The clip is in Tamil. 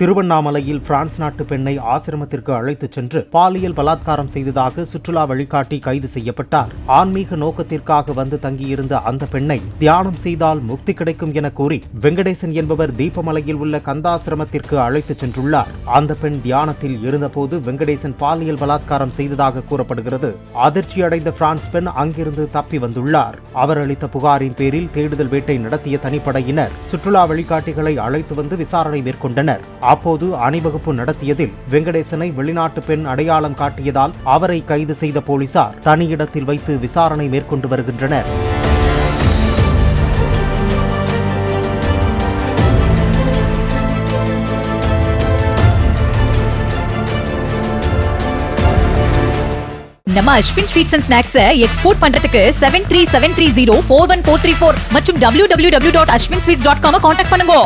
திருவண்ணாமலையில் பிரான்ஸ் நாட்டு பெண்ணை ஆசிரமத்திற்கு அழைத்துச் சென்று பாலியல் பலாத்காரம் செய்ததாக சுற்றுலா வழிகாட்டி கைது செய்யப்பட்டார். ஆன்மீக நோக்கத்திற்காக வந்து தங்கியிருந்த அந்த பெண்ணை தியானம் செய்தால் முக்தி கிடைக்கும் என கூறி வெங்கடேசன் என்பவர் தீபமலையில் உள்ள கந்தாசிரமத்திற்கு அழைத்துச் சென்றுள்ளார். அந்த பெண் தியானத்தில் இருந்தபோது வெங்கடேசன் பாலியல் பலாத்காரம் செய்ததாக கூறப்படுகிறது. அதிர்ச்சி அடைந்த பிரான்ஸ் பெண் அங்கிருந்து தப்பி வந்துள்ளார். அவர் அளித்த புகாரின் பேரில் தேடுதல் வேட்டை நடத்திய தனிப்படையினர் சுற்றுலா வழிகாட்டிகளை அழைத்து வந்து விசாரணை மேற்கொண்டனர். அப்போது அணிவகுப்பு நடத்தியதில் வெங்கடேசனை வெளிநாட்டு பெண் அடையாளம் காட்டியதால் அவரை கைது செய்த போலீசார் தனியிடத்தில் வைத்து விசாரணை மேற்கொண்டு வருகின்றனர். நம்ம Aswin sweets and snacks export பண்றதுக்கு seven three seven three zero four one four three four மற்றும் W W W dot Aswin sweets dot com contact பண்ணுங்க.